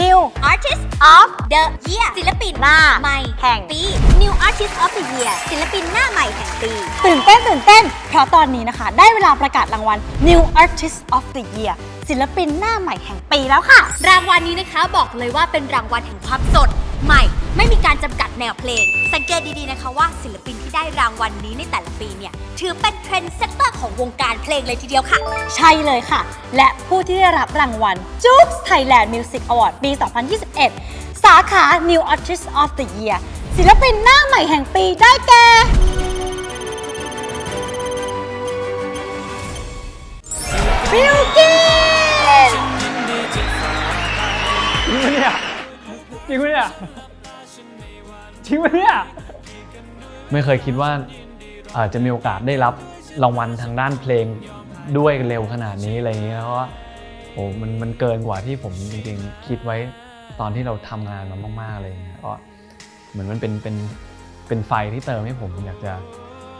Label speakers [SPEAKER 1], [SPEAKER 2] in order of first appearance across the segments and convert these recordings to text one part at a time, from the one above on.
[SPEAKER 1] New
[SPEAKER 2] Artist
[SPEAKER 1] of
[SPEAKER 2] the Year ศิลปิน
[SPEAKER 1] หน้า
[SPEAKER 2] ใหม่
[SPEAKER 1] แห่ง
[SPEAKER 2] ปี New Artist of the Year ศิลปินหน้าใหม่แห่งปี
[SPEAKER 1] ตื่นเต้นตื่นเต้น เพราะตอนนี้นะคะ ได้เวลาประกาศรางวัล New Artist of the Year ศิลปินหน้าใหม่แห่งปีแล้วค่ะ
[SPEAKER 2] รางวัลนี้นะคะบอกเลยว่าเป็นรางวัลแห่งความสด ใหม่ ไม่มีการจำกัดแนวเพลง สังเกตดีๆนะคะว่าศิลปินที่ได้รางวัลนี้ในแต่ละปีเนี่ย ถือเป็นเทรนด์เซตเตอร์ของวงการเพลงเลยทีเดียวค่ะ
[SPEAKER 1] ใช่เลยค่ะ และผู้ที่ได้รับรางวัล j u k e Thailand Music Award ปี 2021 สาขา New Artist of the Year ศิลปินหน้าใหม่แห่งปีได้แก่บิลกิน
[SPEAKER 3] จริงปะเนี่ย จริงปะเนี่ยจริงปะเนี่ยไม่เคยคิดว่าอาจจะมีโอกาสได้รับรางวัลทางด้านเพลงด้วยเร็วขนาดนี้อะไรอย่างเงี้ยเพราะว่าโอ้มันมันเกินกว่าที่ผมจริงๆ คิดไว้ตอนที่เราทำงานมามากๆเลยเงี้ยก็เหมือนมันเป็นเป็นเป็นไฟที่เติมให้ผมอยากจะ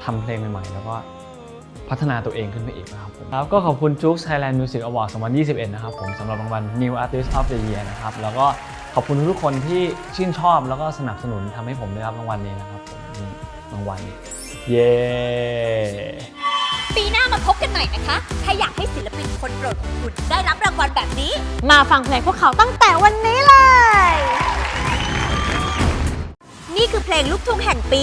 [SPEAKER 3] ทำเพลงใหม่ๆ แล้วก็พัฒนาตัวเองขึ้นไปอีกนะครับผมครับก็ขอบคุณ j u k e Thailand Music Award 2021 นะครับผมสำหรับรางวัล New Artist of the Year นะครับ แล้วก็ ขอบคุณทุกคนที่ชื่นชอบแล้วก็สนับสนุนทำให้ผมได้รับรางวัลนี้นะครับผมนี่รางวัลเย้
[SPEAKER 2] ปีหน้ามาพบกันใหม่นะคะ ถ้าอยากให้ศิลปินคนโปรดของคุณได้รับรางวัลแบบนี้
[SPEAKER 1] มาฟังเพลงพวกเขาตั้งแต่วันนี้เลย
[SPEAKER 2] นี่คือเพลงลูกทุ่งแห่งปี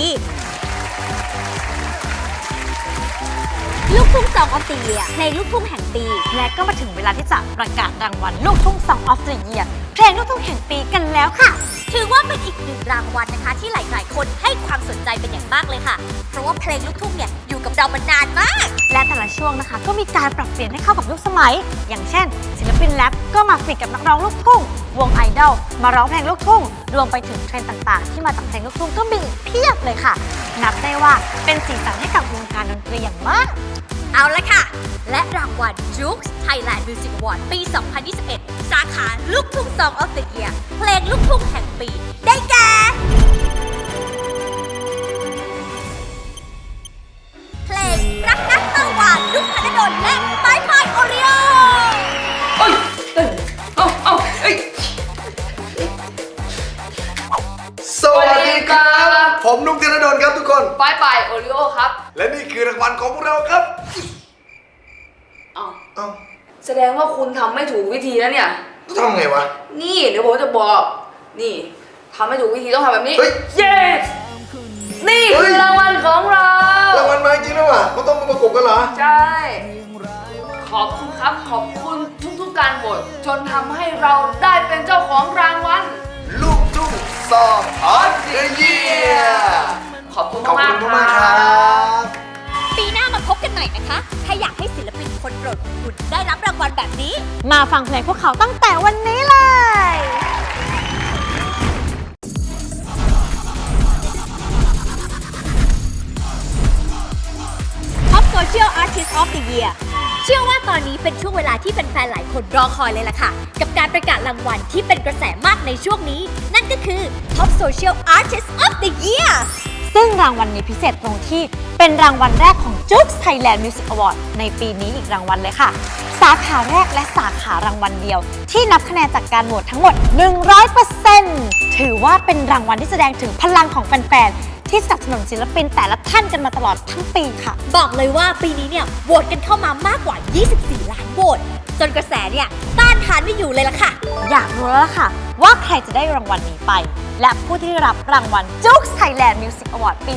[SPEAKER 2] ลูกทุ่งซองออฟตีเลียเพลงลูกทุ่งแห่งปี
[SPEAKER 1] และก็มาถึงเวลาที่จะประกาศรางวัลลูกทุ่ง Song of the Year เพลงลูกทุ่งแห่งปีกันแล้วค่ะ
[SPEAKER 2] ถือว่าเป็นอีกหนึ่งรางวัลนะคะ ที่หลายๆ คนให้ความสนใจเป็นอย่างมากเลยค่ะ เพราะว่าเพลงลูกทุ่งเนี่ยอยู่กับเรามานานมาก
[SPEAKER 1] และแต่ละช่วงนะคะ ก็มีการปรับเปลี่ยนให้เข้ากับยุคสมัย อย่างเช่น ศิลปินแรปก็มาฟีดกับนักร้องลูกทุ่ง วงไอดอลมาร้องเพลงลูกทุ่ง รวมไปถึงเทรนด์ต่างๆ ที่มาจากเพลงลูกทุ่งก็มีอีกเพียบเลยค่ะ นับได้ว่าเป็นสีสันให้กับวงการดนตรีอย่างมาก
[SPEAKER 2] เอาละค่ะ และรางวัล j u k e Thailand Music Award ปี 2021 สาขาลูกทุ่ง Song of the Year เพลงลูกทุ่งแห่งปี ได้แก่เพลงรักนักเต้าหวานลูกธนดลและไม้พายโอริโอ
[SPEAKER 4] เอ้ยเอ้ยเอาเอาเอ้ย
[SPEAKER 5] สวัสดีครับ ผมนุ๊กธนดลครับ คน
[SPEAKER 4] บายบายโอริโอครับ
[SPEAKER 5] และนี่คือรางวัลของพวกเราครับ
[SPEAKER 4] เอา
[SPEAKER 5] เอ้า
[SPEAKER 4] แสดงว่าคุณทำไม่ถูกวิธีแล้วเนี่ย
[SPEAKER 5] ทำไงวะ
[SPEAKER 4] นี่เดี๋ยวผมจะบอก นี่ทำไม่ถูกวิธีต้องทำแบบนี้
[SPEAKER 5] เฮ้ย
[SPEAKER 4] เย้นี่
[SPEAKER 5] เฮ้
[SPEAKER 4] คื
[SPEAKER 5] ย
[SPEAKER 4] อรางวัลของเรา
[SPEAKER 5] รางวัลมาจริงนะวะมันต้องมาประกบกันเหรอ
[SPEAKER 4] ใช่ ขอบคุณครับ ขอบคุณทุกๆการโหวตจนทำให้เราได้เป็นเจ้าของรางวัล
[SPEAKER 5] ลูกทุ่งซองออสเดเยีย
[SPEAKER 4] ขอบคุณ
[SPEAKER 5] ขอบ
[SPEAKER 4] มา
[SPEAKER 5] คุ
[SPEAKER 4] ก
[SPEAKER 5] ณ
[SPEAKER 4] ๆ
[SPEAKER 5] มาก
[SPEAKER 4] ค
[SPEAKER 5] ๆค
[SPEAKER 4] รั
[SPEAKER 5] รับบ
[SPEAKER 2] ปีหน้ามาพบกันใหม่นะคะ ถ้าอยากให้ศิลปินคนโปรดของคุณได้รับรางวัลแบบนี้
[SPEAKER 1] มาฟังเพลงพวกเขาตั้งแต่วันนี้เลย
[SPEAKER 2] Top Social Artist of the Year เชื่อว่าตอนนี้เป็นช่วงเวลาที่แฟนๆ หลายคนรอคอยเลยล่ะค่ะ กับการประกาศรางวัลที่เป็นกระแสมากในช่วงนี้ นั่นก็คือ Top Social Artist of the Year
[SPEAKER 1] ซึ่งรางวัลนี้พิเศษตรงที่เป็นรางวัลแรกของ j u k e Thailand Music Award ในปีนี้อีกรางวัลเลยค่ะ สาขาแรกและสาขารางวัลเดียว ที่นับคะแนนจากการโหวตทั้งหมด 100%ถือว่าเป็นรางวัลที่แสดงถึงพลังของแฟนๆที่สนับสนุนศิลปินแต่ละท่านกันมาตลอดทั้งปีค่ะ
[SPEAKER 2] บอกเลยว่าปีนี้เนี่ยโหวตกันเข้ามามากกว่า 24 ล้านโหวตจนกระแสเนี่ยต้านทานไม่อยู่เลยล่ะค่ะ
[SPEAKER 1] อยากรู้แล้วล่ะค่ะ ว่าใครจะได้รางวัลนี้ไป และผู้ที่ได้รับรางวัล j u k e Thailand Music Award ปี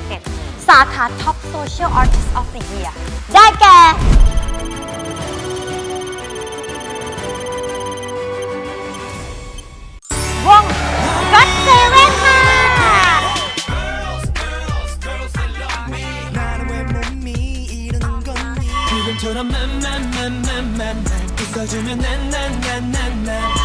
[SPEAKER 1] 2021 สาขา Top Social Artist of the Year ได้แก่ วง God Seven ค่ะ
[SPEAKER 6] 나는 왜 몸이 이러는 거니 그림처럼 만만만만만만 웃어주면 난난난난난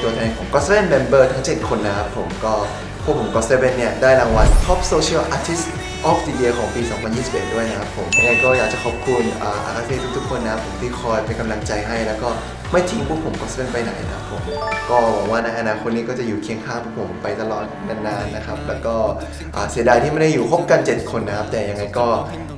[SPEAKER 5] เป็นตัวแทนของก็เซเว่นเมมเบอร์ทั้ง 7 คนนะครับผมก็พวกผมก็เซเว่นเนี่ยได้รางวัล Top Social Artist of the Year ของปี 2021 ด้วยนะครับผมยังไงก็อยากจะขอบคุณอาอาเซ่ทุกๆคนนะครับผมที่คอยเป็นกำลังใจให้ แล้วก็ไม่ทิ้งพวกผมก็เซเว่นไปไหนนะครับผม ก็หวังว่าในอนาคตนี้ก็จะอยู่เคียงข้างพวกผมไปตลอดนานๆนะครับ แล้วก็อ่าเสียดายที่ไม่ได้อยู่ครบกัน 7 คนนะครับ แต่ยังไงก็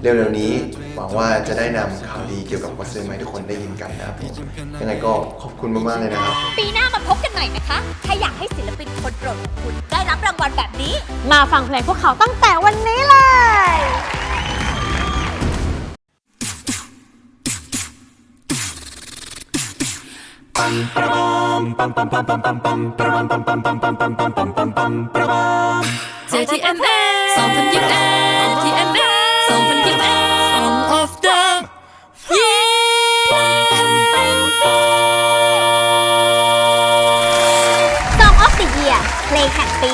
[SPEAKER 5] เร็วๆนี้หวังว่าจะได้นำข่าวดีเกี่ยวกับก็เซเว่นมาให้ทุกคนได้ยินกันนะครับผมยังไงก็ขอบคุณมากๆเลยนะครับ
[SPEAKER 2] ปีหน้ามาพบกันใหม่นะคะ ถ้าอยากให้ศิลปินคนโปรดของคุณได้รับรางวัลแบบนี้
[SPEAKER 1] มาฟังเพลงพวกเขาตั้งแต่วันนี้เลย
[SPEAKER 7] JTMS 2021
[SPEAKER 2] เพลงแห่งปี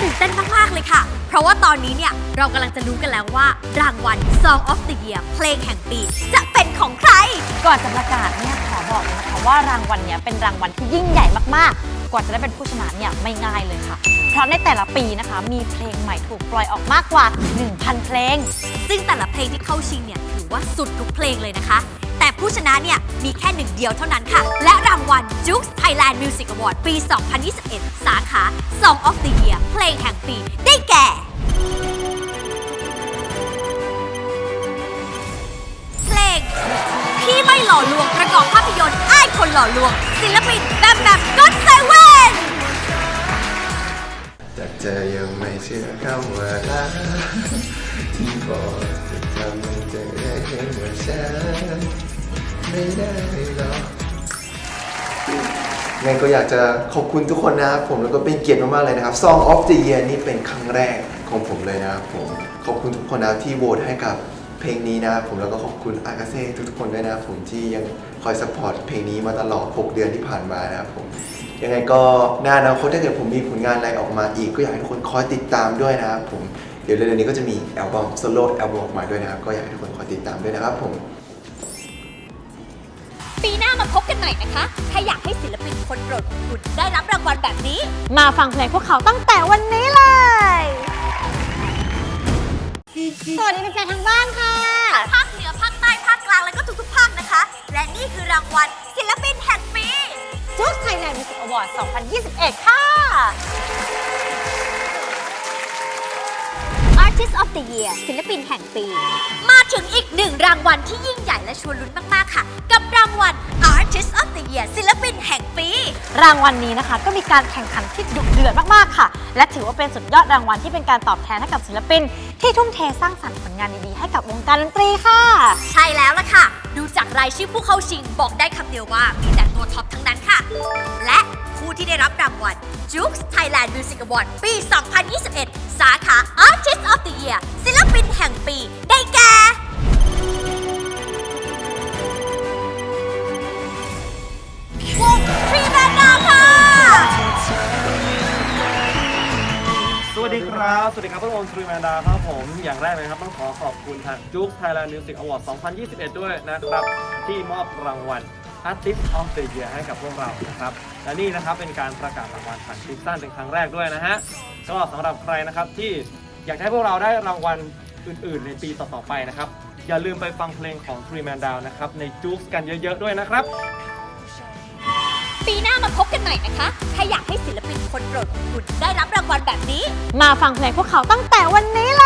[SPEAKER 2] ตื่นเต้นมาก ๆ เลยค่ะ เพราะว่าตอนนี้เนี่ย เรากำลังจะรู้กันแล้วว่า รางวัล Song of the Year เพลงแห่งปี จะเป็นของใคร
[SPEAKER 1] ก่อนจะประกาศเนี่ยขอบอกเลยนะคะว่ารางวัลเนี้ยเป็นรางวัลที่ยิ่งใหญ่มากๆ กว่าจะได้เป็นผู้ชนะเนี่ยไม่ง่ายเลยค่ะ เพราะในแต่ละปีนะคะ มีเพลงใหม่ถูกปล่อยออกมากกว่า 1,000 เพลง
[SPEAKER 2] ซึ่งแต่ละเพลงที่เข้าชิงเนี่ยถือว่าสุดทุกเพลงเลยนะคะ แต่ผู้ชนะเนี่ย มีแค่หนึ่งเดียวเท่านั้นค่ะ และรางวัล j u k e Thailand Music Award ปี 2021 สาขา Song of the Year เพลงแห่งปี ได้แก่ เพลง พี่ไม่หล่อลวงประกอบภาพยนตร์อ้ายคนหล่อลวง ศิลปินแบมแบมก็เซเว่น
[SPEAKER 5] แต่เธอยังไม่เชื่อคำว่ารักที่บอก ฉันไม่ได้หรอกงั้นก็อยากจะขอบคุณทุกคนนะครับผมแล้วก็เป็นเกียรติมากๆเลยนะครับ Song of the Year นี่เป็นครั้งแรกของผมเลยนะครับผมขอบคุณทุกคนนะครับที่โหวตให้กับเพลงนี้นะครับผมแล้วก็ขอบคุณอากาเซ่ทุกๆคนด้วยนะครับผมที่ยังคอยสปอร์ตเพลงนี้มาตลอด 6 เดือนที่ผ่านมานะครับผมยังไงก็ในอนาคตถ้าเกิดผมมีผลงานอะไรออกมาอีก ก็อยากให้ทุกคนคอยติดตามด้วยนะครับผม เดี๋ยวเร็วๆนี้ก็จะมีอัลบั้มโซโล่อัลบั้มออกมาด้วยนะครับ ก็อยากให้ทุกคนคอยติดตามด้วยนะครับผม
[SPEAKER 2] ปีหน้ามาพบกันใหม่นะคะ ถ้าอยากให้ศิลปินคนโปรดของคุณได้รับรางวัลแบบนี้
[SPEAKER 1] มาฟังเพลงพวกเขาตั้งแต่วันนี้เลย สวัสดีแฟนๆทางบ้านค่ะ
[SPEAKER 2] ภาคเหนือภาคใต้ภาคกลางและก็ทุกๆภาคนะคะ และนี่คือรางวัลศิลปินแห่งปี
[SPEAKER 1] จุ๊กไทยแลนด์มิวสิกอวอร์ด2021 ค่ะ
[SPEAKER 2] Artist of the Year ศิลปินแห่งปี มาถึงอีกหนึ่งรางวัลที่ยิ่งใหญ่และชวนลุ้นมาก ๆ ค่ะ กับรางวัล Artist of the Year ศิลปินแห่งปี
[SPEAKER 1] รางวัลนี้นะคะ ก็มีการแข่งขันที่ดุเดือดมาก ๆ ค่ะ และถือว่าเป็นสุดยอดรางวัลที่เป็นการตอบแทนให้กับศิลปิน ที่ทุ่มเทสร้างสรรค์ผลงานดี ๆ ให้กับวงการดนตรีค่ะ
[SPEAKER 2] ใช่แล้วล่ะค่ะ ดูจากรายชื่อผู้เข้าชิงบอกได้คำเดียวว่ามีแต่ตัวท็อปทั้งนั้นค่ะ และผู้ที่ได้รับรางวัล Jukes Thailand Music Award ปี 2021 สาขา Artist of the Year ศิลปินแห่งปี ได้แก่ วงทรีแบนดาค่ะ
[SPEAKER 3] สวัสดีครับ สวัสดีครับพวกผมทรีแมนดาครับผม อย่างแรกเลยครับต้องขอขอบคุณทางจุ๊ก Thailand Music Award 2021 ด้วยนะครับ ที่มอบรางวัล Artist of the Year ให้กับพวกเรานะครับ และนี่นะครับเป็นการประกาศรางวัลผ่านคลิปสั้นเป็นครั้งแรกด้วยนะฮะ ก็สำหรับใครนะครับที่ อยากให้พวกเราได้รางวัลอื่นๆ ในปีต่อๆไปนะครับ อย่าลืมไปฟังเพลงของ Three Man Down นะครับ ในจุ๊กกันเยอะๆด้วยนะครับ
[SPEAKER 2] ปีหน้ามาพบกันใหม่นะคะ ถ้าอยากให้ศิลปินคนโปรดของคุณได้รับรางวัลแบบนี้
[SPEAKER 1] มาฟังเพลงพวกเขาตั้งแต่วันนี้เล